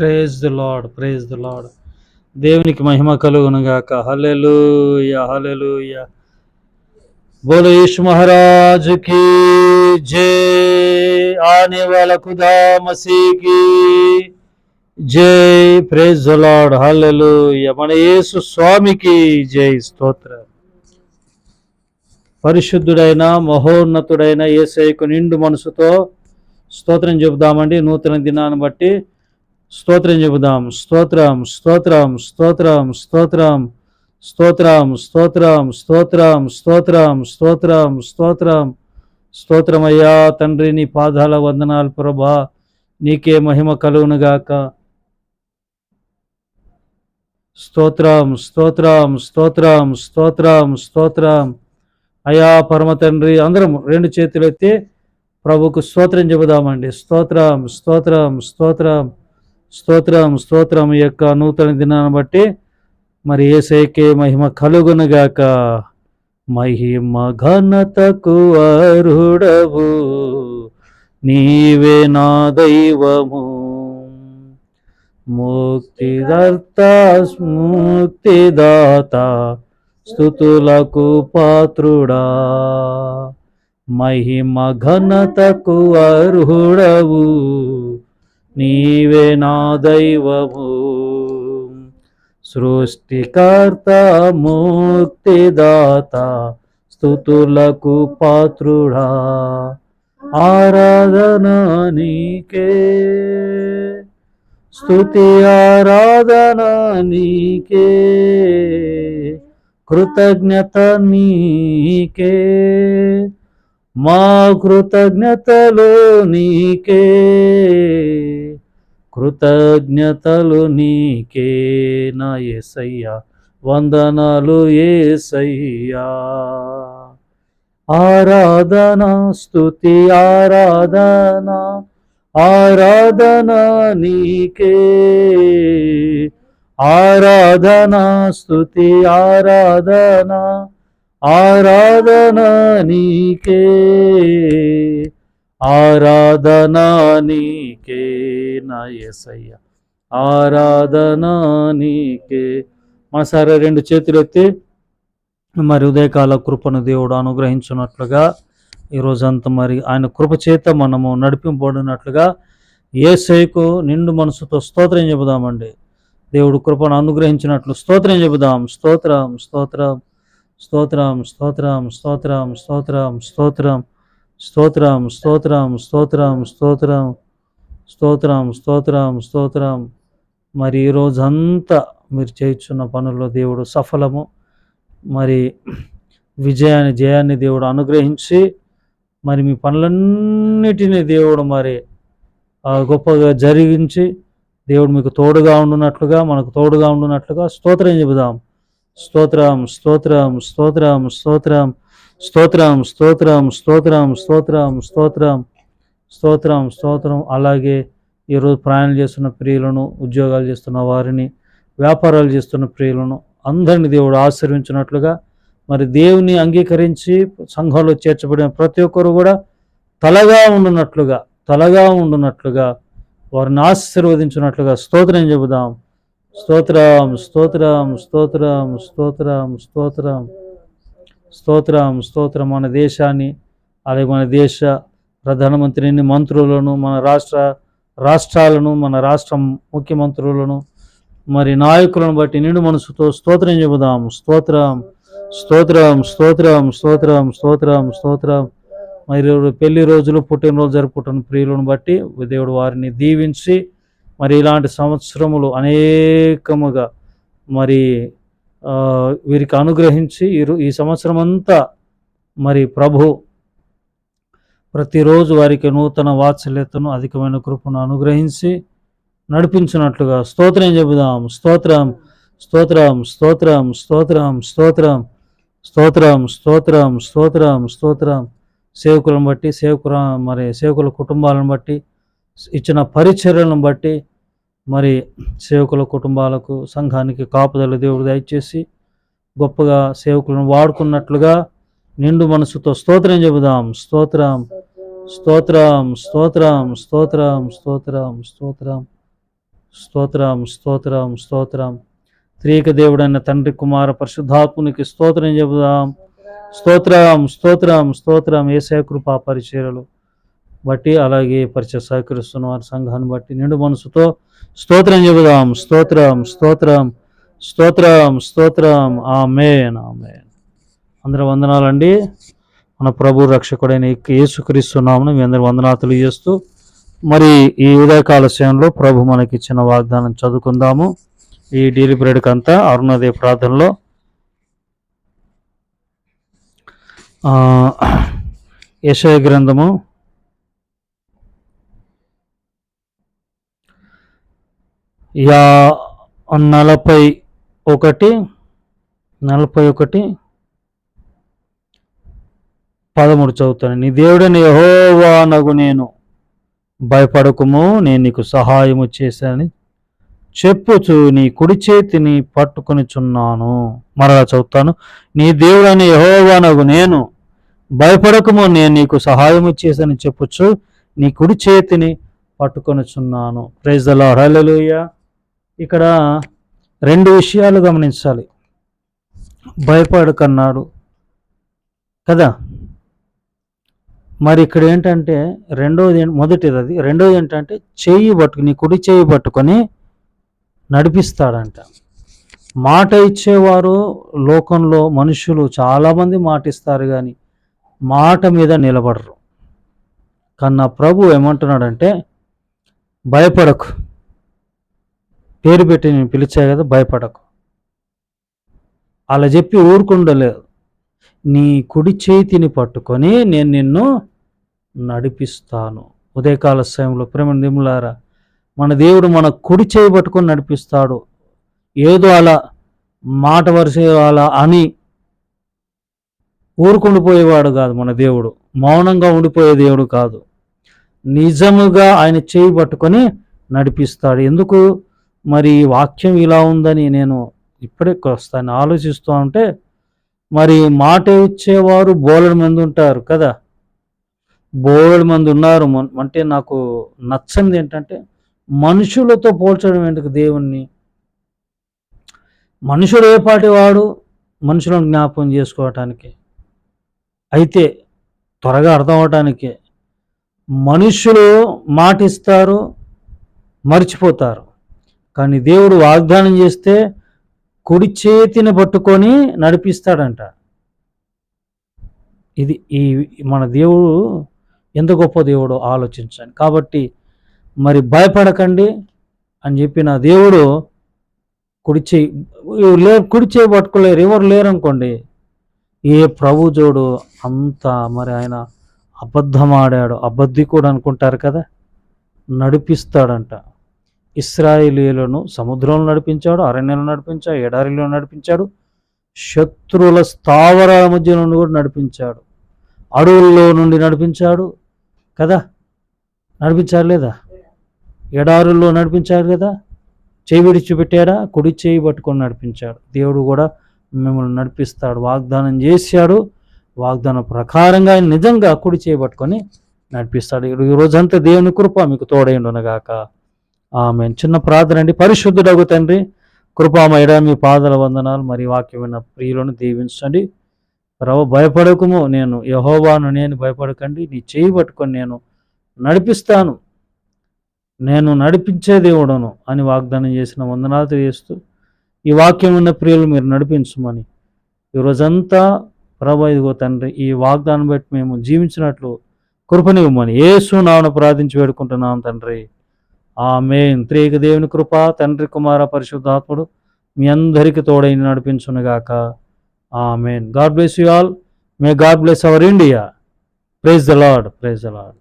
Praise the Lord praise the Lord దేవునికి మహిమ కలుగునుగాక. హలెలు హలెలు బోలో యేసు మహారాజ్కి జై. ఆనే వాళ్ళ ఖుదా మసీకి జై. ప్రేజ్ ద లాడ్ హలెలు మన యేసు స్వామికి జై స్తోత్ర. పరిశుద్ధుడైన మహోన్నతుడైన ఏసైకు నిండు మనసుతో స్తోత్రం చెబుదామండి. నూతన దినాన్ని బట్టి స్తోత్రం చెబుదాం స్తోత్రం స్తోత్రం స్తోత్రం స్తోత్రం స్తోత్రం స్తోత్రం స్తోత్రం స్తోత్రం స్తోత్రం స్తోత్రం స్తోత్రమయ్యా తండ్రి నీ పాదాల వందనాలు ప్రభా నీకే మహిమ కలువునుగాక స్తోత్రం స్తోత్రం స్తోత్రం స్తోత్రం స్తోత్రం అయా పరమ తండ్రి అందరం రెండు చేతులు ఎత్తి ప్రభుకు స్తోత్రం చెబుదామండి స్తోత్రం స్తోత్రం స్తోత్రం స్తోత్రం స్తోత్రం యొక్క నూతన దినాన్ని బట్టి మరి ఏసైకే మహిమ కలుగునుగాక. మహిమ ఘనతకు అరుడవు నీవే నా దైవము. ముక్తిదర్త ముక్తిదాత స్థుతులకు పాత్రుడా. మహిమ ఘనతకు అర్హుడవు. నీవే నా దైవము. సృష్టికర్త ముక్తిదాత స్థుతులకు పాత్రుడా. ఆరాధన నీకే. స్థుతి ఆరాధన నీకే. కృతజ్ఞత నీకే. మా కృతజ్ఞతలు నీకే. కృతజ్ఞతలు నీకే నా ఏసయ్యా. వందనాలు ఏసయ్యా. ఆరాధన స్థుతి ఆరాధన ఆరాధన నీకే. ఆరాధన స్థుతి ఆరాధన ఆరాధన నీకే ఆరాధన నీకే నా యేసయ్య ఆరాధన నీకే. సరే రెండు చేతులు ఎత్తి మరి ఉదయకాల కృపను దేవుడు అనుగ్రహించున్నట్లుగా ఈ రోజంతా మరి ఆయన కృప చేత మనము నడిపింపబడినట్లుగా ఏసైకు నిండు మనసుతో స్తోత్రం చెబుదామండి. దేవుడు కృపను అనుగ్రహించినట్లు స్తోత్రం చెబుదాం. స్తోత్రం స్తోత్రం. స్తోత్రం స్తోత్రం స్తోత్రం స్తోత్రం స్తోత్రం స్తోత్రం స్తోత్రం స్తోత్రం స్తోత్రం స్తోత్రం స్తోత్రం స్తోత్రం మరి ఈ రోజంతా మీరు చేయించున్న పనుల్లో దేవుడు సఫలము మరి విజయాన్ని జయాన్ని దేవుడు అనుగ్రహించి మరి మీ పనులన్నిటినీ దేవుడు మరి గొప్పగా జరిగించి దేవుడు మీకు తోడుగా ఉండునట్లుగా మనకు తోడుగా ఉండునట్లుగా స్తోత్రం చెబుదాం స్తోత్రం స్తోత్రం స్తోత్రం స్తోత్రం స్తోత్రం స్తోత్రం స్తోత్రం స్తోత్రం స్తోత్రం స్తోత్రం స్తోత్రం అలాగే ఈరోజు ప్రయాణం చేస్తున్న ప్రియులను ఉద్యోగాలు చేస్తున్న వారిని వ్యాపారాలు చేస్తున్న ప్రియులను అందరిని దేవుడు ఆశీర్వించినట్లుగా మరి దేవుని అంగీకరించి సంఘంలో చేర్చబడిన ప్రతి ఒక్కరు కూడా తలగా ఉండునట్లుగా తలగా ఉండునట్లుగా వారిని ఆశీర్వదించినట్లుగా స్తోత్రం చెబుదాం స్తోత్రం స్తోత్రం స్తోత్రం స్తోత్రం స్తోత్రం. స్తోత్రం స్తోత్రం మన దేశాన్ని అలాగే మన దేశ ప్రధానమంత్రిని మంత్రులను మన రాష్ట్ర రాష్ట్రాలను మన రాష్ట్ర ముఖ్యమంత్రులను మరి నాయకులను బట్టి నిండు మనసుతో స్తోత్రం చెబుదాం. స్తోత్రం స్తోత్రం స్తోత్రం స్తోత్రం స్తోత్రం స్తోత్రం. మరి పెళ్ళి రోజులు పుట్టినరోజు జరుపుకుంటున్న ప్రియులను బట్టి దేవుడు వారిని దీవించి మరి ఇలాంటి సంవత్సరములు అనేకముగా మరి వీరికి అనుగ్రహించి ఈ సంవత్సరం అంతా మరి ప్రభు ప్రతిరోజు వారికి నూతన వాత్సల్యతను అధికమైన కృపను అనుగ్రహించి నడిపించినట్లుగా స్తోత్రం చెబుదాం. స్తోత్రం స్తోత్రం స్తోత్రం స్తోత్రం స్తోత్రం స్తోత్రం స్తోత్రం స్తోత్రం స్తోత్రం. సేవకులను బట్టి సేవకుల మరి సేవకుల కుటుంబాలను బట్టి ఇచ్చిన పరిచర్యలను బట్టి మరి సేవకుల కుటుంబాలకు సంఘానికి కాపుదల దేవుడు దయచేసి గొప్పగా సేవకులను వాడుకున్నట్లుగా నిండు మనసుతో స్తోత్రం చెబుదాం. స్తోత్రం స్తోత్రం స్తోత్రం స్తోత్రం స్తోత్రం స్తోత్రం స్తోత్రం స్తోత్రం స్తోత్రం. త్రియక దేవుడైన తండ్రి కుమార పరిశుద్ధాత్మునికి స్తోత్రం చెబుదాం. స్తోత్రం స్తోత్రం స్తోత్రం. ఏసయ కృపా పరిచయలు బట్టి అలాగే పరిచయ సహకరిస్తున్న వారి సంఘాన్ని బట్టి నిండు మనసుతో స్తోత్రం చెబుదాం. స్తోత్రం స్తోత్రం స్తోత్రం స్తోత్రం. ఆమేన్ ఆమేన్. అందరూ వందనాలండి. మన ప్రభు రక్షకుడైన యేసుక్రీస్తున్నామని మీ అందరి వందనాలు చేస్తూ మరి ఈ ఉదయకాల సమయంలో ప్రభు మనకి ఇచ్చిన వాగ్దానం చదువుకుందాము. ఈ డీలి బ్రేడ్కి అంతా అరుణోదయ ప్రార్థనలో. యశయ గ్రంథము యా నలభై ఒకటి నలభై ఒకటి పదమూడు చదువుతాను. నీ దేవుడని యహోవానగు నేను భయపడకుము నేను నీకు సహాయము చేశానని చెప్పుచు నీ కుడి చేతిని పట్టుకొనిచున్నాను. మరలా చదువుతాను. నీ దేవుడని యహోవానగు నేను భయపడకము నేను నీకు సహాయము చేశానని చెప్పుచు నీ కుడి చేతిని పట్టుకొనిచున్నాను. ప్రైజ్ అలా లార్డ్. ఇక్కడ రెండు విషయాలు గమనించాలి. భయపడకన్నాడు కదా? మరి ఇక్కడ ఏంటంటే రెండోది మొదటిది అది. రెండోది ఏంటంటే చెయ్యి పట్టుకుని కుడి చెయ్యి పట్టుకొని నడిపిస్తాడంట. మాట ఇచ్చేవారు లోకంలో మనుషులు చాలామంది మాట ఇస్తారు కానీ మాట మీద నిలబడరు. కన్నా ప్రభు ఏమంటున్నాడంటే భయపడకు. పేరు పెట్టి నేను పిలిచా కదా భయపడకు. అలా చెప్పి ఊరుకుండలేదు నీ కుడి చేతిని పట్టుకొని నేను నిన్ను నడిపిస్తాను. ఉదయకాల సమయంలో ప్రేమ నిములారా మన దేవుడు మన కుడి చేయి పట్టుకొని నడిపిస్తాడు. ఏదో అలా మాట వరుస అలా అని ఊరుకుండిపోయేవాడు కాదు మన దేవుడు. మౌనంగా ఉండిపోయే దేవుడు కాదు. నిజముగా ఆయన చేయి పట్టుకొని నడిపిస్తాడు. ఎందుకు? మరి ఈ వాక్యం ఇలా ఉందని నేను ఇప్పుడే వస్తాను. ఆలోచిస్తూ ఉంటే మరి మాట ఇచ్చేవారు బోలెడు మంది ఉంటారు కదా. బోలెడు మంది ఉన్నారు. అంటే నాకు నచ్చనిది ఏంటంటే మనుషులతో పోల్చడం ఎందుకు దేవుణ్ణి? మనుషుడు ఏపాటి వాడు? మనుషులను జ్ఞాపకం చేసుకోవటానికి. అయితే త్వరగా అర్థం అవటానికి మనుషులు మాటిస్తారు మర్చిపోతారు. కానీ దేవుడు వాగ్దానం చేస్తే కుడి చేతిని పట్టుకొని నడిపిస్తాడంట. ఇది ఈ మన దేవుడు ఎంత గొప్ప దేవుడో ఆలోచించండి. కాబట్టి మరి భయపడకండి అని చెప్పిన దేవుడు కుడి చేయి లే కుడి చేయి పట్టుకోలేరు ఎవరు లేరు అనుకోండి ఏ ప్రభు జోడు అంత మరి ఆయన అబద్ధం ఆడాడు అబద్ధికుడు అనుకుంటారు కదా నడిపిస్తాడంట. ఇస్రాయేలీలను సముద్రంలో నడిపించాడు అరణ్యంలో నడిపించాడు ఎడారిలో నడిపించాడు శత్రువుల స్థావరాల మధ్య నుండి కూడా నడిపించాడు. అడవుల్లో నుండి నడిపించాడు కదా? నడిపించారు లేదా? ఎడారుల్లో నడిపించారు కదా? చేయి విడిచిపెట్టాడా కుడి చేయి పట్టుకొని నడిపించాడు. దేవుడు కూడా మిమ్మల్ని నడిపిస్తాడు వాగ్దానం చేశాడు. వాగ్దానం ప్రకారంగా ఆయన నిజంగా కుడి చేయి పట్టుకొని నడిపిస్తాడు. ఈ- రోజంతా దేవుని కృప మీకు తోడైండునగాక. ఆమె చిన్న ప్రార్థన అండి. పరిశుద్ధుడగు తండ్రి కృపామయడ మీ పాదల వందనాలు. మరి వాక్యమైన ప్రియులను దీవించండి. ప్రభు భయపడకము. నేను యహోవాను నేను భయపడకండి. నీ చేయి పట్టుకొని నేను నడిపిస్తాను. నేను నడిపించే దేవుడను అని వాగ్దానం చేసిన వందనాలు తెలియస్తూ ఈ వాక్యం ఉన్న ప్రియులు మీరు నడిపించమని. ఈ రోజంతా ఇదిగో తండ్రి ఈ వాగ్దానం బట్టి మేము జీవించినట్లు కృపనివ్వమని. ఏసు నామన ప్రార్థించి వేడుకుంటున్నాం తండ్రి. ఆమె త్రేక దేవుని కృప తండ్రి కుమార పరిశుద్ధాత్ముడు మీ అందరికీ తోడైన నడిపించునుగాక. Amen. God bless you all. May God bless our India. Praise the Lord praise the Lord.